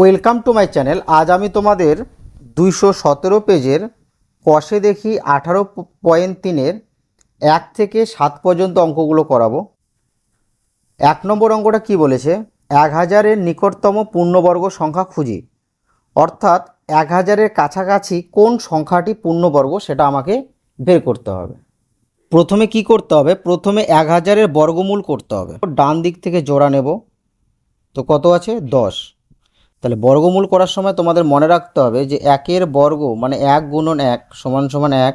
Welcome to my channel. আজ আমি তোমাদের দুইশো সতেরো পেজের কষে দেখি আঠারো পয়েন্ট তিনের এক থেকে সাত পর্যন্ত অঙ্কগুলো করাবো। এক নম্বর অঙ্কটা কি বলেছে? এক হাজারের নিকটতম পূর্ণবর্গ সংখ্যা খুঁজি। অর্থাৎ এক হাজারের কাছাকাছি কোন সংখ্যাটি পূর্ণবর্গ সেটা আমাকে বের করতে হবে। প্রথমে কি করতে হবে? প্রথমে এক হাজারের বর্গমূল করতে হবে। ডান দিক থেকে জোড়া নেব। তো কত আছে? দশ। তাহলে বর্গমূল করার সময় তোমাদের মনে রাখতে হবে যে একের বর্গ মানে এক গুণন এক সমান সমান এক,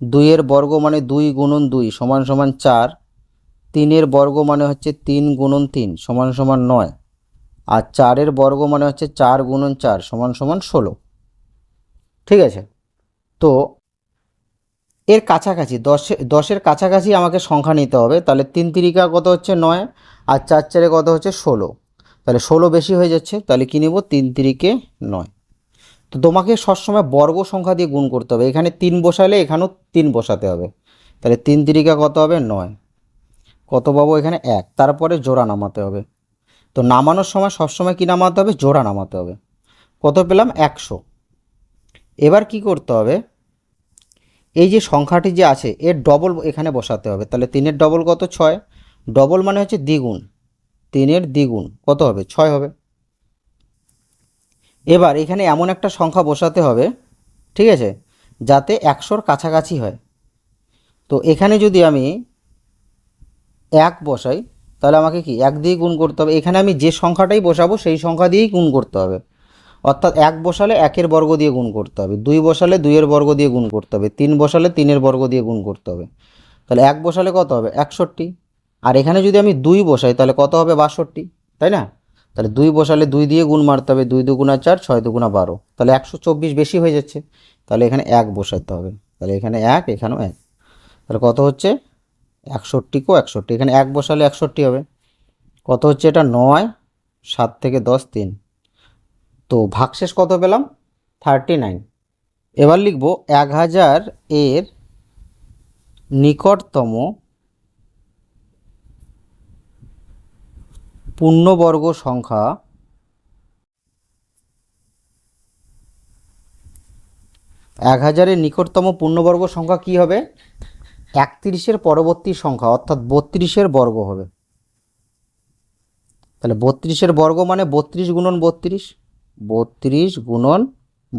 দুইয়ের বর্গ মানে দুই গুণন দুই সমান সমান চার, তিনের বর্গ মানে হচ্ছে তিন গুণন তিন সমান সমান নয়, আর চারের বর্গ মানে হচ্ছে চার গুণন চার সমান সমান ষোলো। ঠিক আছে? তো এর কাছাকাছি, দশে, দশের কাছাকাছি আমাকে সংখ্যা নিতে হবে, তাহলে তিন তিরিকা কত হচ্ছে নয়, আর চার চারে কত হচ্ছে ষোলো। তাহলে ষোলো বেশি হয়ে যাচ্ছে, তাহলে কী নেব? তিন তিরিকে নয়। তো তোমাকে সবসময় বর্গ সংখ্যা দিয়ে গুণ করতে হবে। এখানে তিন বসালে এখানেও তিন বসাতে হবে। তাহলে তিন তিরিকা কত হবে? নয়। কত পাবো এখানে? এক। তারপরে জোড়া নামাতে হবে। তো নামানোর সময় সবসময় কী নামাতে হবে? জোড়া নামাতে হবে। কত পেলাম? একশো। এবার কি করতে হবে? এই যে সংখ্যাটি যে আছে, এর ডবল এখানে বসাতে হবে। তাহলে তিনের ডবল কত? ছয়। ডবল মানে হচ্ছে দ্বিগুণ। তিনের দ্বিগুণ। কত হবে? ছয় হবে। এবার এখানে এমন একটা সংখ্যা বসাতে হবে, ঠিক আছে? যাতে একশোর কাছাকাছি হয়। তো এখানে যদি আমি এক বসাই, তাহলে আমাকে কি? এক দিয়ে গুণ করতে হবে। এখানে আমি যে সংখ্যাটাই বসাবো, সেই সংখ্যা দিয়েই গুণ করতে হবে। অর্থাৎ এক বসালে একের বর্গ দিয়ে গুণ করতে হবে। দুই বসালে দুইয়ের বর্গ দিয়ে গুণ করতে হবে। তিন বসালে তিনের বর্গ দিয়ে গুণ করতে হবে। তাহলে এক বসালে কত হবে? একষট্টি। আর এখানে যদি আমি দুই বসাই, তাহলে কত হবে বাষট্টি? তাই না? তাহলে দুই বসালে দুই দিয়ে গুণ মারতে হবে, দুই দুগুণা চার, ছয় দুগুণা বারো। তাহলে একশো চব্বিশ বেশি হয়ে যাচ্ছে। তাহলে এখানে এক বসাতে হবে। তাহলে এখানে এক, এখানেও এক। তাহলে কত হচ্ছে? একষট্টিকেও একষট্টি। এখানে এক বসালে একষট্টি হবে। কত হচ্ছে এটা? নয়, সাত থেকে দশ, তিন। তো ভাগশেষ কত পেলাম? Thirty nine. এবার লিখব, এক হাজার এর নিকটতম পূর্ণবর্গ সংখ্যা এক হাজারের নিকটতম পূর্ণবর্গ সংখ্যা কি হবে? একত্রিশের পরবর্তী সংখ্যা, অর্থাৎ বত্রিশের বর্গ হবে। তাহলে বত্রিশের বর্গ মানে বত্রিশ গুণন বত্রিশ বত্রিশ গুণন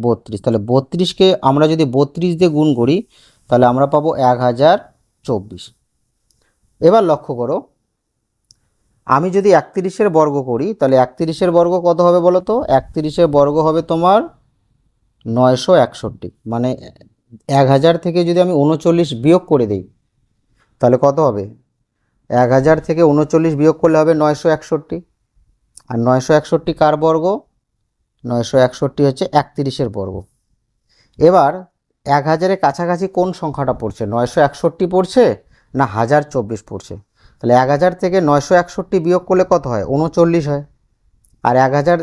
বত্রিশ। তাহলে বত্রিশকে আমরা যদি বত্রিশ দিয়ে গুণ করি, তাহলে আমরা পাবো এক হাজার চব্বিশ। এবার লক্ষ্য করো আমি যদি একত্রিশের বর্গ করি, তাহলে একত্রিশের বর্গ কত হবে বলো তো? একত্রিশের বর্গ হবে তোমার নয়শো একষট্টি। মানে এক হাজার থেকে যদি আমি উনচল্লিশ বিয়োগ করে দিই, তাহলে কত হবে? এক হাজার থেকে উনচল্লিশ বিয়োগ করলে হবে নয়শো একষট্টি। আর নয়শো একষট্টি কার বর্গ? নয়শো একষট্টি হচ্ছে একত্রিশের বর্গ। এবার এক হাজারের কাছাকাছি কোন সংখ্যাটা পড়ছে? নয়শো একষট্টি পড়ছে না হাজার চব্বিশ পড়ছে? তাহলে এক হাজার থেকে নয়শো একষট্টি বিয়োগ করলে কত হয়? উনচল্লিশ হয়। আর এক হাজার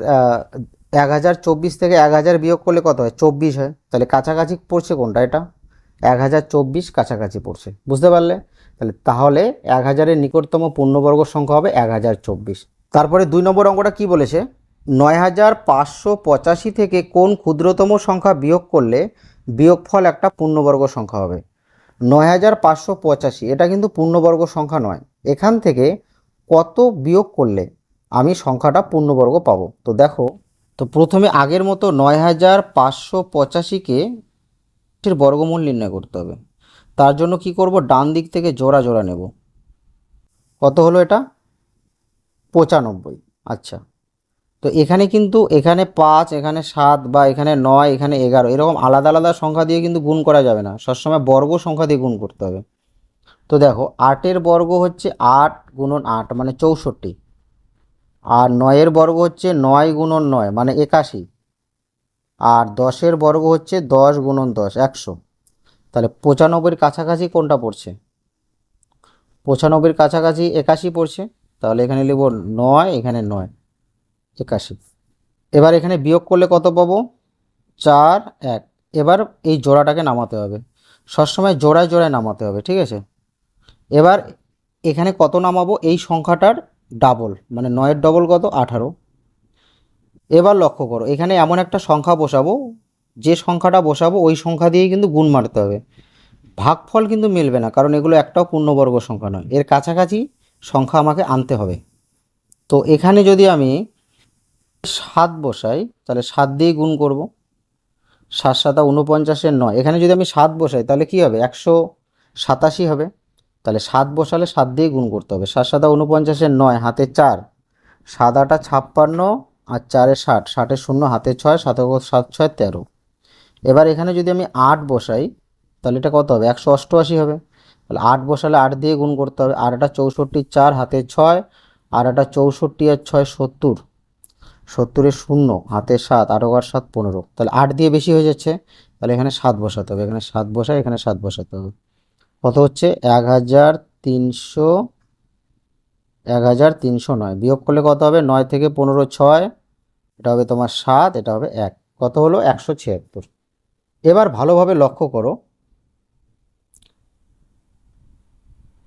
এক হাজার চব্বিশ থেকে এক হাজার বিয়োগ করলে কত হয়? চব্বিশ হয়। তাহলে কাছাকাছি পড়ছে কোনটা এটা? এক হাজার চব্বিশ কাছাকাছি পড়ছে। বুঝতে পারলে? তাহলে তাহলে এক হাজারের নিকটতম পূর্ণবর্গ সংখ্যা হবে এক হাজার চব্বিশ। তারপরে দুই নম্বর অঙ্কটা কি বলেছে? নয় হাজার পাঁচশো পঁচাশি থেকে কোন ক্ষুদ্রতম সংখ্যা বিয়োগ করলে বিয়োগফল একটা পূর্ণবর্গ সংখ্যা হবে? নয় হাজার পাঁচশো পঁচাশি। এটা কিন্তু পূর্ণবর্গ সংখ্যা নয়। এখান থেকে কত বিয়োগ করলে আমি সংখ্যাটা পূর্ণবর্গ পাবো? তো দেখো, তো প্রথমে আগের মতো নয় হাজার পাঁচশো পঁচাশিকে বর্গমূল নির্ণয় করতে হবে। তার জন্য কি করব? ডান দিক থেকে জোড়া জোড়া নেব। কত হলো এটা? পঁচানব্বই। আচ্ছা। তো এখানে কিন্তু এখানে পাঁচ, এখানে সাত বা এখানে নয়, এখানে এগারো, এরকম আলাদা আলাদা সংখ্যা দিয়ে কিন্তু গুণ করা যাবে না। সবসময় বর্গ সংখ্যা দিয়ে গুণ করতে হবে। তো দেখো, আটের বর্গ হচ্ছে আট গুণন আট মানে চৌষট্টি। আর নয়ের বর্গ হচ্ছে নয় গুণন নয় মানে একাশি। আর দশের বর্গ হচ্ছে দশ গুণন দশ, একশো। তাহলে পঁচানব্বইয়ের কাছাকাছি কোনটা পড়ছে? পঁচানব্বইয়ের কাছাকাছি একাশি পড়ছে। তাহলে এখানে লিখব নয়, এখানে নয়। একাশি। এবার এখানে বিয়োগ করলে কত পাবো? চার, এক। এবার এই জোড়াটাকে নামাতে হবে। সবসময় জোড়ায় জোড়ায় নামাতে হবে, ঠিক আছে? এবার এখানে কত নামাবো? এই সংখ্যাটার ডাবল মানে নয়ের ডবল কত? আঠারো। এবার লক্ষ্য করো, এখানে এমন একটা সংখ্যা বসাবো, যে সংখ্যাটা বসাবো, ওই সংখ্যা দিয়েই কিন্তু গুণ মারতে হবে। ভাগফল কিন্তু মিলবে না, কারণ এগুলো একটাও পূর্ণবর্গ সংখ্যা নয়। এর কাছাকাছি সংখ্যা আমাকে আনতে হবে। তো এখানে যদি আমি সাত বসাই, তাহলে সাত দিয়ে গুণ করব। সাত সাতা উনপঞ্চাশের নয়। এখানে যদি আমি সাত বসাই, তাহলে কি হবে? একশো সাতাশি হবে। তাহলে সাত বসালে সাত দিয়ে গুণ করতে হবে। সাত সাতা উনপঞ্চাশের নয়, হাতে চার। সাত আটা ছাপ্পান্ন আর চারে ষাট। ষাটের শূন্য, হাতে ছয়, সাত সাত ছয় তেরো। এবার এখানে যদি আমি আট বসাই, তাহলে এটা কত হবে? একশো অষ্টআশি হবে। তাহলে আট বসালে আট দিয়ে গুণ করতে হবে। আর একটা চৌষট্টি চার, হাতে ছয়। আর একটা চৌষট্টি আর ছয় সত্তর। সত্তরের শূন্য হাতে সাত আরও আর সাত, পনেরো। তাহলে আট দিয়ে বেশি হয়ে যাচ্ছে, তাহলে এখানে সাত বসাতে হবে। এখানে সাত বসায়, এখানে সাত বসাতে হবে। কত হচ্ছে? এক হাজার তিনশো, এক হাজার তিনশো নয়। বিয়োগ করলে কত হবে? নয় থেকে পনেরো ছয়। এটা হবে তোমার সাত, এটা হবে এক। কত হলো? একশো ছিয়াত্তর। এবার ভালোভাবে লক্ষ্য করো।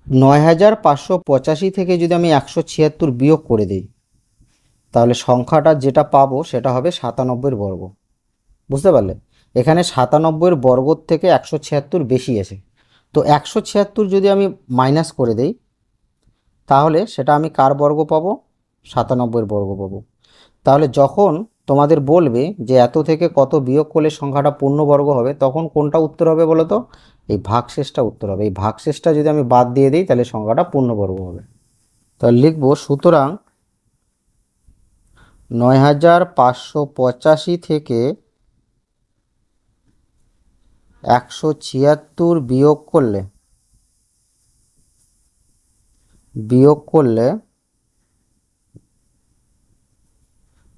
নয় হাজার পাঁচশো পঁচাশি থেকে যদি আমি একশো ছিয়াত্তর বিয়োগ করে দিই তাহলে সংখ্যাটা যেটা পাবো সেটা হবে সাতানব্বইয়ের বর্গ। বুঝতে পারলে? এখানে সাতানব্বইয়ের বর্গ থেকে একশো ছিয়াত্তর বেশি আছে। তো একশো ছিয়াত্তর যদি আমি মাইনাস করে দেই, তাহলে সেটা আমি কার বর্গ পাবো? সাতানব্বইয়ের বর্গ পাবো। তাহলে যখন তোমাদের বলবে যে এত থেকে কত বিয়োগ করলে সংখ্যাটা পূর্ণবর্গ হবে, তখন কোনটা উত্তর হবে বলো তো? এই ভাগশেষটা উত্তর হবে। এই ভাগশেষটা যদি আমি বাদ দিয়ে দিই, তাহলে সংখ্যাটা পূর্ণবর্গ হবে। তাহলে লিখব, সুতরাং নয় হাজার পাঁচশো পঁচাশি থেকে একশো ছিয়াত্তর বিয়োগ করলে বিয়োগ করলে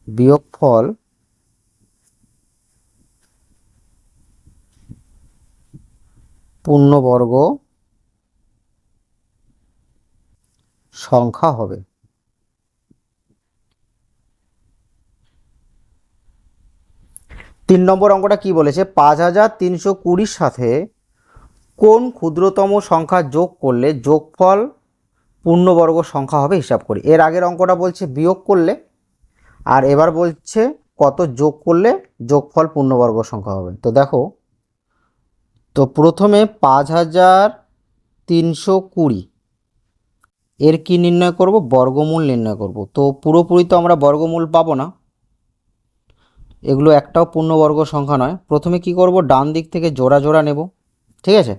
বিয়োগফল পূর্ণবর্গ সংখ্যা হবে। তিন নম্বর অঙ্কটা কি বলেছে? পাঁচ হাজার তিনশো কুড়ির সাথে কোন ক্ষুদ্রতম সংখ্যা যোগ করলে যোগফল পূর্ণবর্গ সংখ্যা হবে হিসাব করি। এর আগের অঙ্কটা বলছে বিয়োগ করলে, আর এবার বলছে কত যোগ করলে যোগফল পূর্ণবর্গ সংখ্যা হবে। তো দেখো, তো প্রথমে পাঁচ হাজার তিনশো কুড়ি, এর কি নির্ণয় করব? বর্গমূল নির্ণয় করব। তো পুরোপুরি তো আমরা বর্গমূল পাবো না। এগুলো একটাও পূর্ণবর্গ সংখ্যা নয়। প্রথমে কি করব? ডান দিক থেকে জোড়া জোড়া নেব। ঠিক আছে?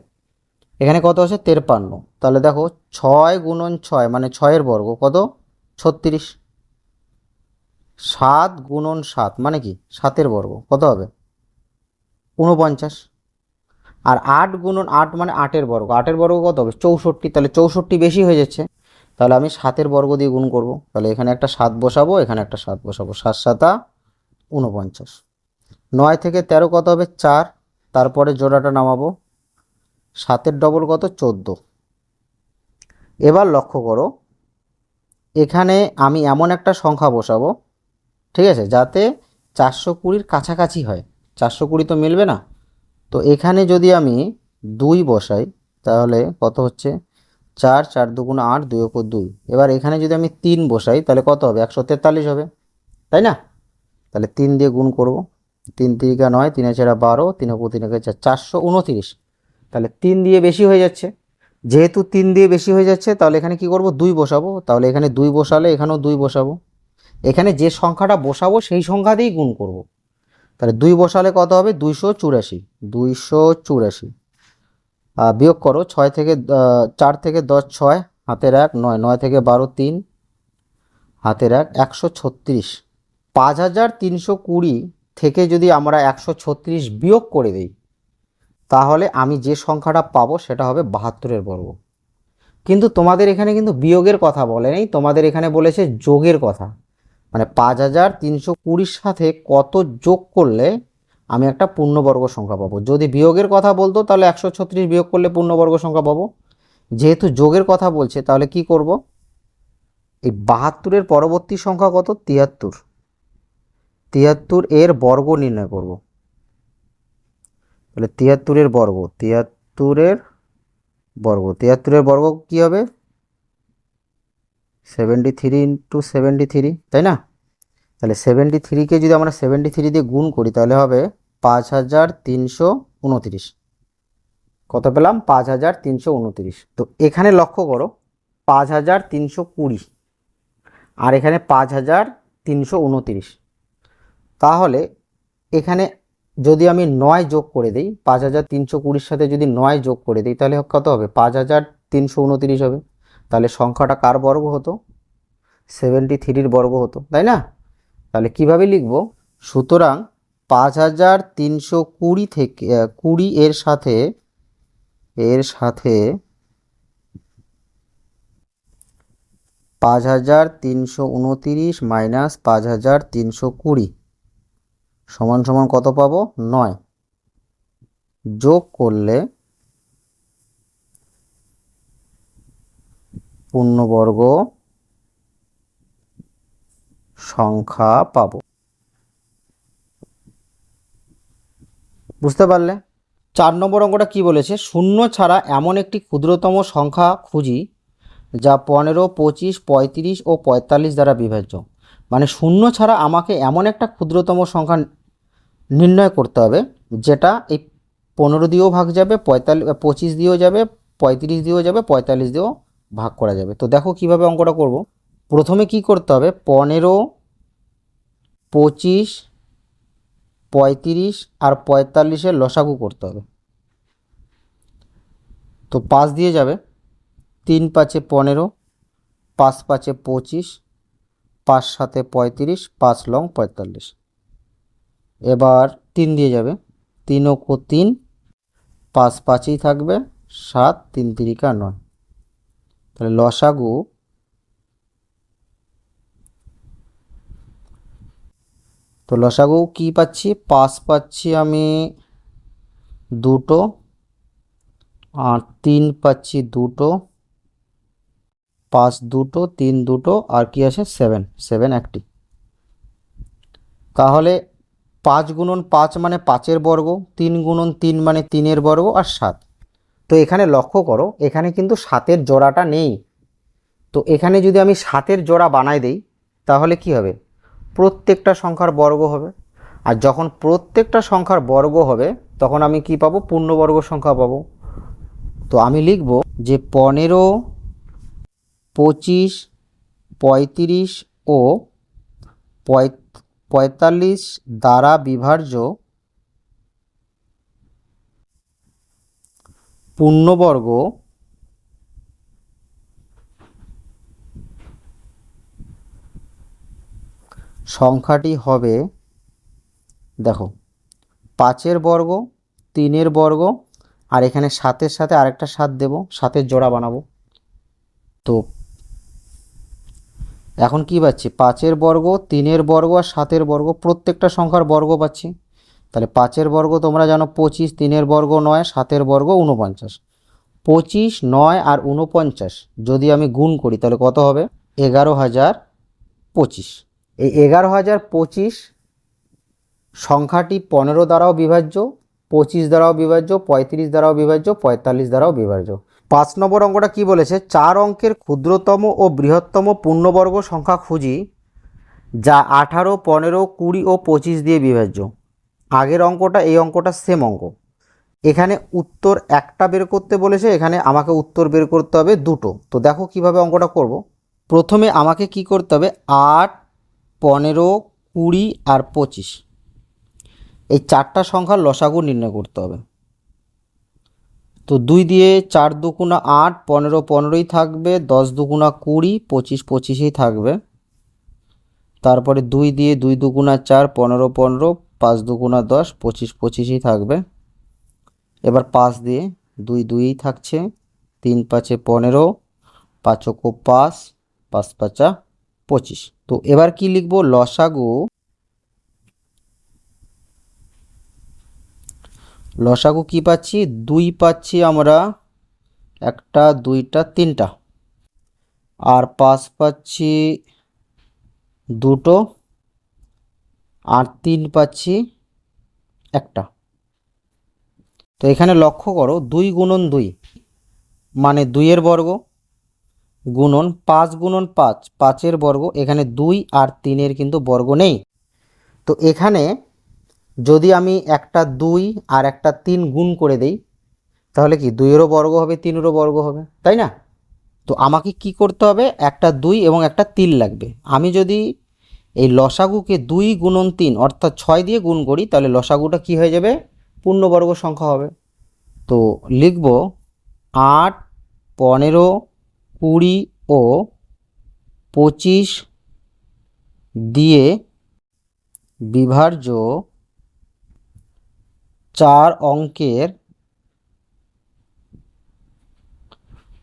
এখানে কত আছে? তেরপান্ন। তাহলে দেখো, ছয় গুণন ছয় মানে ছয়ের বর্গ, কত? ছত্রিশ। সাত গুণন সাত মানে কি? সাতের বর্গ, কত হবে? ঊনপঞ্চাশ। আর আট গুণন আট মানে আটের বর্গ। আটের বর্গ কত হবে? চৌষট্টি। তাহলে চৌষট্টি বেশি হয়ে যাচ্ছে। তাহলে আমি সাতের বর্গ দিয়ে গুণ করব। তাহলে এখানে একটা সাত বসাবো, এখানে একটা সাত বসাবো। সাত সাতা ঊনপঞ্চাশ। নয় থেকে তেরো কত হবে? চার। তারপরে জোড়াটা নামাবো। সাতের ডবল কত? চোদ্দ। এবার লক্ষ্য করো, এখানে আমি এমন একটা সংখ্যা বসাবো, ঠিক আছে? যাতে চারশো কুড়ির কাছাকাছি হয়। চারশো কুড়ি তো মিলবে না? তো এখানে যদি আমি দুই বসাই, তাহলে কত হচ্ছে? চার চার দুগুণ আট, দুই ওপর দুই। এবার এখানে যদি আমি তিন বসাই, তাহলে কত হবে? একশো তেতাল্লিশ হবে। তাই না? তাহলে তিন দিয়ে গুণ করব। তিন তিরিকা নয়, তিন চারা বারো, তিন ওপর তিন একে চার, চারশো উনতিরিশ। তাহলে তিন দিয়ে বেশি হয়ে যাচ্ছে। যেহেতু তিন দিয়ে বেশি হয়ে যাচ্ছে, তাহলে এখানে কি করব? দুই বসাবো। তাহলে এখানে দুই বসালে এখানেও দুই বসাবো। এখানে যে সংখ্যাটা বসাবো, সেই সংখ্যা দিয়েই গুণ করব। তাহলে দুই বসালে কত হবে? দুইশো চুরাশি। দুইশো চুরাশি। বিয়োগ করো, ছয় থেকে চার থেকে দশ, ছয়, হাতের এক, নয় নয় থেকে বারো, তিন, হাতের এক, একশো ছত্রিশ। পাঁচ হাজার তিনশো কুড়ি থেকে যদি আমরা একশো ছত্রিশ বিয়োগ করে দিই, তাহলে আমি যে সংখ্যাটা পাবো সেটা হবে বাহাত্তরের বর্গ। কিন্তু তোমাদের এখানে কিন্তু বিয়োগের কথা বলে নেই, তোমাদের এখানে বলেছে যোগের কথা। মানে পাঁচ হাজার তিনশো কুড়ির সাথে কত যোগ করলে আমি একটা পূর্ণবর্গ সংখ্যা পাবো? যদি বিয়োগের কথা বলতো, তাহলে একশো ছত্রিশ বিয়োগ করলে পূর্ণবর্গ সংখ্যা পাবো। যেহেতু যোগের কথা বলছে, তাহলে কি করব? এই বাহাত্তরের পরবর্তী সংখ্যা কত? তিয়াত্তর। তিয়াত্তর এর বর্গ নির্ণয় করব। তাহলে তিয়াত্তরের বর্গ তিয়াত্তরের বর্গ তিয়াত্তরের বর্গ কী হবে? Seventy three into seventy three তাই না? তাহলে সেভেন্টি থ্রিকে যদি আমরা সেভেন্টি থ্রি দিয়ে গুণ করি, তাহলে হবে পাঁচ হাজার তিনশো উনতিরিশ। কত পেলাম? পাঁচ হাজার তিনশো উনতিরিশ। তো এখানে লক্ষ্য করো, পাঁচ হাজার তিনশো কুড়ি আর এখানে পাঁচ হাজার তিনশো উনতিরিশ। তাহলে এখানে যদি আমি নয় যোগ করে দিই, পাঁচ হাজার তিনশো কুড়ির সাথে যদি নয় যোগ করে দিই, তাহলে কত হবে? পাঁচ হাজার তিনশো উনতিরিশ হবে। তাহলে সংখ্যাটা কার বর্গ হতো? সেভেন্টি থ্রির বর্গ হতো, তাই না? তাহলে কীভাবে লিখব? সুতরাং পাঁচ হাজার তিনশো কুড়ি থেকে কুড়ি এর সাথে এর সাথে পাঁচ হাজার তিনশো উনতিরিশ মাইনাস পাঁচ হাজার তিনশো কুড়ি। সমান সমান কত পাবো? নয়। যোগ করলে পূর্ণবর্গ সংখ্যা পাবো। বুঝতে পারলে? চার নম্বর অঙ্কটা কি বলেছে? শূন্য ছাড়া এমন একটি ক্ষুদ্রতম সংখ্যা খুঁজি যা পনেরো, পঁচিশ, পঁয়ত্রিশ ও পঁয়তাল্লিশ দ্বারা বিভাজ্য মানে শূন্য ছাড়া আমাকে এমন একটা ক্ষুদ্রতম সংখ্যা নির্ণয় করতে হবে যেটা এই পনেরো দিয়েও ভাগ যাবে পঁয়তাল্লিশ পঁচিশ দিয়েও যাবে, পঁয়ত্রিশ দিয়েও যাবে, পঁয়তাল্লিশ দিয়েও ভাগ করা যাবে। তো দেখো কীভাবে অঙ্কটা করব। প্রথমে কি করতে হবে? পনেরো, পঁচিশ, পঁয়ত্রিশ আর পঁয়তাল্লিশের লসাগু করতে হবে। তো পাঁচ দিয়ে যাবে। তিন পাঁচে পনেরো, পাঁচ পাঁচে পঁচিশ, পাঁচ সাতে পঁয়ত্রিশ, পাঁচ লং পঁয়তাল্লিশ। এবার তিন দিয়ে যাবে। তিন ও তিন, পাঁচ পাঁচই থাকবে, সাত তিন তিরিকা নয়। তাহলে লসাগু তো লসাগু কি পাচ্ছি? পাঁচ পাচ্ছি আমি দুটো, আর তিন পাচ্ছি দুটো, পাঁচ দুটো, তিন দুটো, আর কি আছে সেভেন সেভেন একটি। তাহলে পাঁচ গুণন পাঁচ মানে পাঁচের বর্গ, তিন গুণন তিন মানে তিনের বর্গ আর সাত। তো এখানে লক্ষ্য করো, এখানে কিন্তু সাতের জোড়াটা নেই। তো এখানে যদি আমি সাতের জোড়া বানাই দেই, তাহলে কি হবে? প্রত্যেকটা সংখ্যার বর্গ হবে। আর যখন প্রত্যেকটা সংখ্যার বর্গ হবে, তখন আমি কি পাবো? পূর্ণবর্গ সংখ্যা পাবো। তো আমি লিখব যে পনেরো, পঁচিশ, পঁয়ত্রিশ ও পঁয়- পঁয়তাল্লিশ দ্বারা বিভাজ্য পূর্ণবর্গ সংখ্যাটি হবে, দেখো, পাঁচের বর্গ, তিনের বর্গ, আর এখানে সাতের সাথে আরেকটা সাত দেব, সাতের জোড়া বানাবো। তো এখন কি পাচ্ছি? পাঁচের বর্গ, তিনের বর্গ আর সাতের বর্গ, প্রত্যেকটা সংখ্যার বর্গ পাচ্ছি। তাহলে পাঁচের বর্গ তোমরা জানো পঁচিশ, তিনের বর্গ নয়, সাতের বর্গ উনপঞ্চাশ পঁচিশ, নয় আর উনপঞ্চাশ যদি আমি গুণ করি, তাহলে কত হবে? এগারো হাজার পঁচিশ। এই এগারো হাজার পঁচিশ সংখ্যাটি পনেরো দ্বারাও বিভাজ্য, পঁচিশ দ্বারাও বিভাজ্য, পঁয়ত্রিশ দ্বারাও বিভাজ্য, পঁয়তাল্লিশ দ্বারাও বিভাজ্য। পাঁচ নম্বর অঙ্কটা কি বলেছে? চার অঙ্কের ক্ষুদ্রতম ও বৃহত্তম পূর্ণবর্গ সংখ্যা খুঁজি, যা আঠারো, পনেরো, কুড়ি ও পঁচিশ দিয়ে বিভাজ্য। আগের অঙ্কটা, এই অঙ্কটা সেম অঙ্ক। এখানে উত্তর একটা বের করতে বলেছে, এখানে আমাকে উত্তর বের করতে হবে দুটো। তো দেখো কীভাবে অঙ্কটা করব। প্রথমে আমাকে কি করতে হবে? আট, পনেরো, কুড়ি আর পঁচিশ। এই চারটা সংখ্যার লসাগু নির্ণয় করতে হবে। তো দুই দিয়ে চার দুগুণা আট, পনেরো পনেরোই থাকবে, দশ দুগুণা কুড়ি, পঁচিশ পঁচিশেই থাকবে। তারপরে দুই দিয়ে দুই দুগুণা চার, পনেরো পনেরো, পাঁচ দুগুণা দশ, পঁচিশ পঁচিশই থাকবে। এবার পাঁচ দিয়ে দুই দুইই থাকছে, তিন পাঁচে পনেরো পাঁচকো পাঁচ পাঁচ পাঁচা পঁচিশ। তো এবার কি লিখব? লসাগু লসাগু কি পাচ্ছি? দুই পাচ্ছি আমরা। একটা, দুইটা, তিনটা। আর পাঁচ পাচ্ছি দুটো। আর তিন পাচ্ছি একটা। তো এখানে লক্ষ্য করো, দুই গুণন দুই মানে দুইয়ের বর্গ গুণন পাঁচ গুণন পাঁচ। পাঁচের বর্গ, এখানে দুই আর তিনের কিন্তু বর্গ নেই। তো এখানে যদি আমি একটা দুই আর একটা তিন গুণ করে দেই, তাহলে কি দুইয়েরও বর্গ হবে, তিনেরও বর্গ হবে, তাই না? তো আমাকে কি করতে হবে? একটা দুই এবং একটা তিন লাগবে। আমি যদি এই লসাগুকে দুই গুণন তিন, অর্থাৎ ছয় দিয়ে গুণ করি, তাহলে লসাগুটা কি হয়ে যাবে? পূর্ণবর্গ সংখ্যা হবে। তো লিখব আট, পনেরো, কুড়ি ও পঁচিশ দিয়ে বিভাজ্য চার অঙ্কের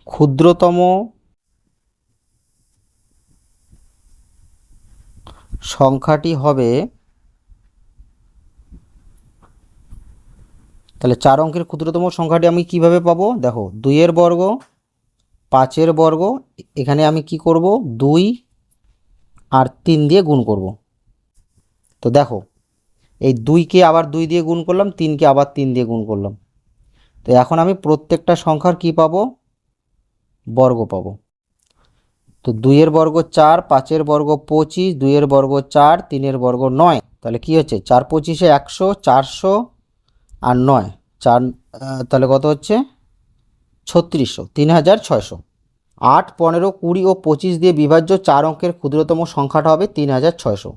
ক্ষুদ্রতম সংখ্যাটি হবে, তাহলে চার অঙ্কের ক্ষুদ্রতম সংখ্যাটি আমি কীভাবে পাবো? দেখো, দুইয়ের বর্গ, পাঁচের বর্গ, এখানে আমি কি করব? দুই আর তিন দিয়ে গুণ করব। তো দেখো এই দুইকে আবার দুই দিয়ে গুণ করলাম, তিনকে আবার তিন দিয়ে গুণ করলাম। তো এখন আমি প্রত্যেকটা সংখ্যার কি পাবো? বর্গ পাবো। তো দুইয়ের বর্গ চার, পাঁচের বর্গ পঁচিশ, দুইয়ের বর্গ চার, তিনের বর্গ নয়। তাহলে কি হচ্ছে? চার পঁচিশে একশো, চারশো আর নয়। চার তাহলে কত হচ্ছে? ছত্রিশশো, তিন হাজার ছয়শো। আট, পনেরো, কুড়ি ও পঁচিশ দিয়ে বিভাজ্য চার অঙ্কের ক্ষুদ্রতম সংখ্যাটা হবে তিন হাজার ছয়শো।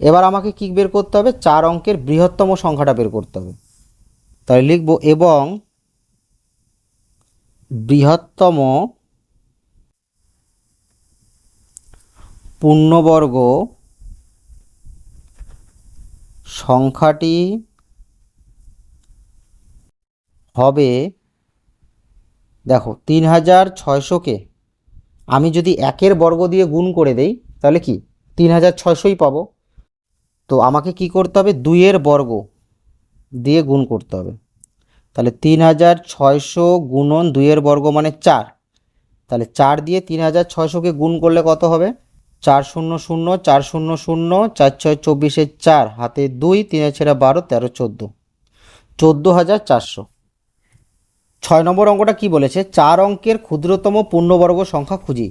এবার আমাকে কি বের করতে হবে? চার অঙ্কের বৃহত্তম সংখ্যাটা বের করতে হবে। তাহলে লিখব, এবং বৃহত্তম পূর্ণবর্গ সংখ্যাটি হবে, দেখো, তিন হাজার ছয়শোকে আমি যদি একের বর্গ দিয়ে গুণ করে দেই, তাহলে কি? তিন হাজার ছয়শোই পাবো। তো আমাকে কি করতে হবে? দুইয়ের বর্গ দিয়ে গুণ করতে হবে। তাহলে তিন হাজার ছয়শো গুণন দুইয়ের বর্গ মানে চার। তাহলে চার দিয়ে তিন হাজার ছয়শোকে গুণ করলে কত হবে? চার শূন্য শূন্য, চার শূন্য শূন্য, চার ছয় চব্বিশের চার, হাতে দুই তিনে ছেড়া বারো, তেরো চোদ্দ। চোদ্দ হাজার চারশো। ছয় নম্বর অঙ্কটা কি বলেছে? চার অঙ্কের ক্ষুদ্রতম পূর্ণবর্গ সংখ্যা খুঁজি।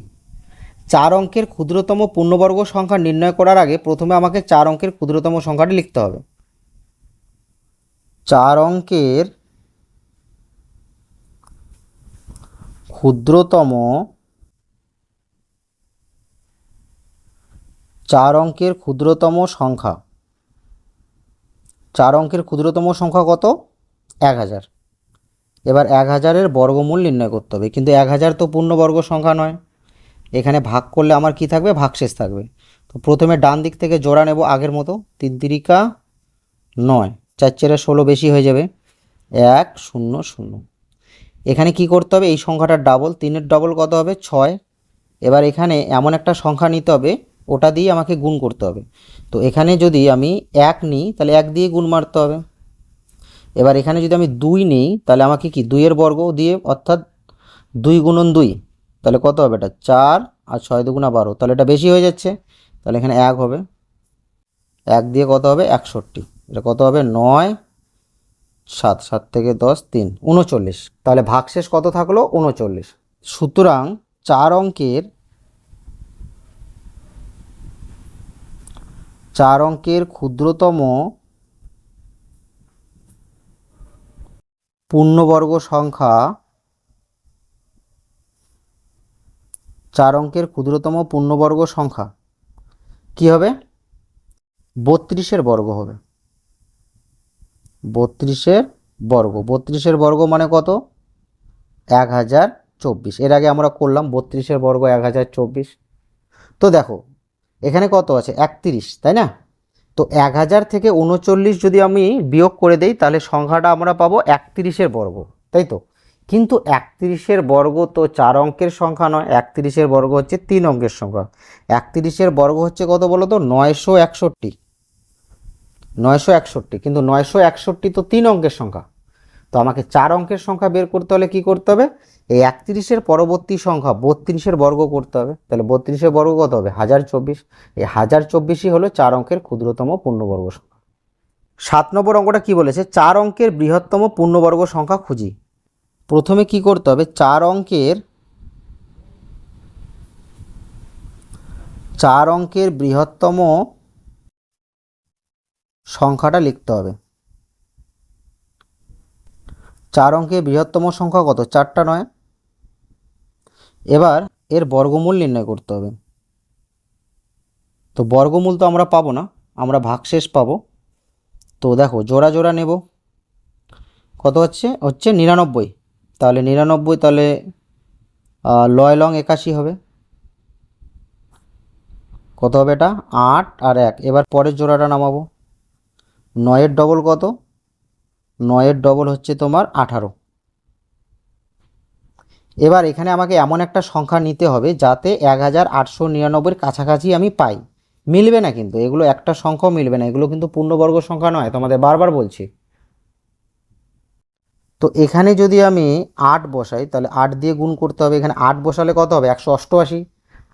চার অঙ্কের ক্ষুদ্রতম পূর্ণবর্গ সংখ্যা নির্ণয় করার আগে প্রথমে আমাকে চার অঙ্কের ক্ষুদ্রতম সংখ্যাটি লিখতে হবে। চার অঙ্কের ক্ষুদ্রতম চার অঙ্কের ক্ষুদ্রতম সংখ্যা। চার অঙ্কের ক্ষুদ্রতম সংখ্যা কত? এক হাজার। এবার এক হাজারের বর্গমূল নির্ণয় করতে হবে, কিন্তু এক হাজার তো পূর্ণবর্গ সংখ্যা নয়। এখানে ভাগ করলে আমার কি থাকবে? ভাগশেষ থাকবে। তো প্রথমে ডান দিক থেকে জোড়া নেব আগের মতো। তিন তিরিকা নয়। চার চেরা ষোলো বেশি হয়ে যাবে। এক, শূন্য শূন্য। এখানে কি করতে হবে? এই সংখ্যাটা ডাবল তিনের ডবল কত হবে? ছয়। এবার এখানে এমন একটা সংখ্যা নিতে হবে, ওটা দিয়ে আমাকে গুণ করতে হবে। তো এখানে যদি আমি এক নিই, তাহলে এক দিয়ে গুণ মারতে হবে। এবার এখানে যদি আমি দুই নিই, তাহলে আমাকে কি? দুইয়ের বর্গ দিয়ে, অর্থাৎ দুই গুণন দুই। তাহলে কত হবে এটা? চার আর ছয় দুগুণা বারো। তাহলে এটা বেশি হয়ে যাচ্ছে। তাহলে এখানে এক হবে। এক দিয়ে কত হবে? একষট্টি। এটা কত হবে? নয়, সাত সাত থেকে দশ, তিন, উনচল্লিশ। তাহলে ভাগশেষ কত থাকল? উনচল্লিশ। সুতরাং চার অঙ্কের চার অঙ্কের ক্ষুদ্রতম পূর্ণবর্গ সংখ্যা চার অঙ্কের ক্ষুদ্রতম পূর্ণবর্গ সংখ্যা। কি হবে? বত্রিশের বর্গ হবে। বত্রিশের বর্গ। বত্রিশের বর্গ মানে কত? এক হাজার চব্বিশ। এর আগে আমরা করলাম বত্রিশের বর্গ এক হাজার চব্বিশ। তো দেখো, এখানে কত আছে? একত্রিশ, তাই না? তো এক হাজার থেকে উনচল্লিশ যদি আমি বিয়োগ করে দেই, তাহলে সংখ্যাটা আমরা পাবো একত্রিশের বর্গ, তাই তো? কিন্তু একত্রিশের বর্গ তো চার অঙ্কের সংখ্যা নয়, একত্রিশের বর্গ হচ্ছে তিন অঙ্কের সংখ্যা। একত্রিশের বর্গ হচ্ছে কত বলো তো? নয়শো একষট্টি। নয়শো একষট্টি, কিন্তু নয়শো একষট্টি তো তিন অঙ্কের সংখ্যা। তো আমাকে চার অঙ্কের সংখ্যা বের করতে হলে কি করতে হবে? এই একত্রিশের পরবর্তী সংখ্যা বত্রিশের বর্গ করতে হবে। তাহলে বত্রিশের বর্গ কত হবে? হাজার চব্বিশ। এই হাজার চব্বিশই হলো চার অঙ্কের ক্ষুদ্রতম পূর্ণবর্গ সংখ্যা। সাত নম্বর অঙ্কটা কি বলেছে? চার অঙ্কের বৃহত্তম পূর্ণবর্গ সংখ্যা খুঁজি। প্রথমে কি করতে হবে? চার অঙ্কের চার অঙ্কের বৃহত্তম সংখ্যাটা লিখতে হবে। চার অঙ্কের বৃহত্তম সংখ্যা কত? চারটা নয়। এবার এর বর্গমূল নির্ণয় করতে হবে। তো বর্গমূল তো আমরা পাবো না, আমরা ভাগশেষ পাবো। তো দেখো, জোড়া জোড়া নেব। কত হচ্ছে? হচ্ছে নিরানব্বই। তাহলে নিরানব্বই, তাহলে লয় লং একাশি হবে। কত হবে এটা? আট আর এক। এবার পরের জোড়াটা নামাবো। নয়ের ডবল কত? নয়ের ডবল হচ্ছে তোমার আঠারো। এবার এখানে আমাকে এমন একটা সংখ্যা নিতে হবে যাতে এক হাজার আটশো নিরানব্বইয়ের কাছাকাছি আমি পাই। মিলবে না কিন্তু, এগুলো একটা সংখ্যাও মিলবে না। এগুলো কিন্তু পূর্ণবর্গ সংখ্যা নয়, তোমাদের বারবার বলছি। তো এখানে যদি আমি আট বসাই, তাহলে আট দিয়ে গুণ করতে হবে। এখানে আট বসালে কত হবে? একশো অষ্টআশি।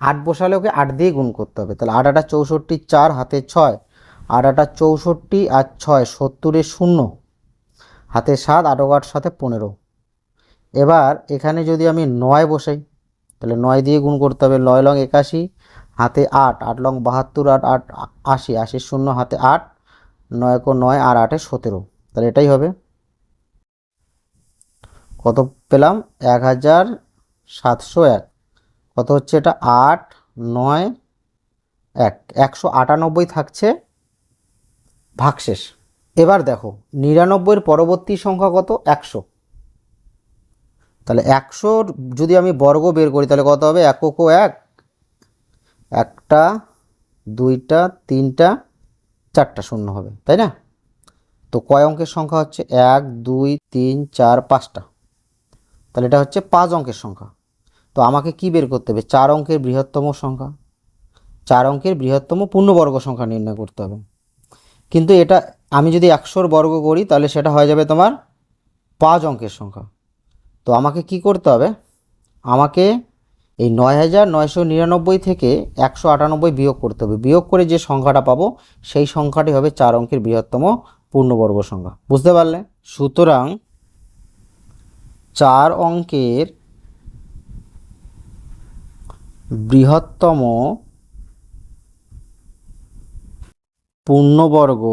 আট বসালে ওকে আট দিয়ে গুণ করতে হবে। তাহলে আট আটা চৌষট্টি চার, হাতে ছয়। আট আটা চৌষট্টি আর ছয়, সত্তরে শূন্য। হাতে সাত, আট আট সাথে পনেরো। এবার এখানে যদি আমি নয় বসাই, তাহলে নয় দিয়ে গুণ করতে হবে। নয় লং একাশি, হাতে আট। আট লং বাহাত্তর, আট আট আশি। আশি শূন্য, হাতে আট। নয় কো নয় আর আটে সতেরো। তাহলে এটাই হবে। কত পেলাম? এক হাজার সাতশো এক। কত হচ্ছে এটা? আট, নয়, এক। একশো আটানব্বই থাকছে ভাগশেষ। এবার দেখো, নিরানব্বইয়ের পরবর্তী সংখ্যা কত? একশো। তাহলে একশোর যদি আমি বর্গ বের করি, তাহলে কত হবে? একক ও এক। একটা, দুইটা, তিনটা, চারটা শূন্য হবে, তাই না? তো কয় অঙ্কের সংখ্যা হচ্ছে? এক, দুই, তিন, চার, পাঁচটা। তাহলে এটা হচ্ছে পাঁচ অঙ্কের সংখ্যা। তো আমাকে কি বের করতে হবে? চার অঙ্কের বৃহত্তম সংখ্যা, চার অঙ্কের বৃহত্তম পূর্ণবর্গ সংখ্যা নির্ণয় করতে হবে। কিন্তু এটা, আমি যদি একশোর বর্গ করি, তাহলে সেটা হয়ে যাবে তোমার পাঁচ অঙ্কের সংখ্যা। তো আমাকে কি করতে হবে? আমাকে এই নয় হাজার নয়শো নিরানব্বই থেকে একশো আটানব্বই বিয়োগ করতে হবে। বিয়োগ করে যে সংখ্যাটা পাবো, সেই সংখ্যাটি হবে চার অঙ্কের বৃহত্তম পূর্ণবর্গ সংখ্যা। বুঝতে পারলে? সুতরাং চার অঙ্কের বৃহত্তম পূর্ণবর্গ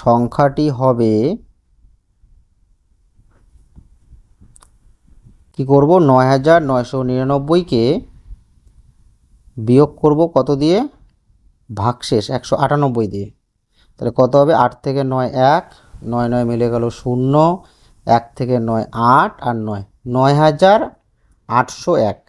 সংখ্যাটি হবে কি করব? নয় হাজার নয়শো নিরানব্বইকে বিয়োগ করব কত দিয়ে? ভাগশেষ একশো আটানব্বই দিয়ে। তাহলে কত হবে? আট থেকে নয় এক নয় নয় মিলে গেল শূন্য, এক থেকে নয় আট আর নয় নয় হাজার আটশো এক।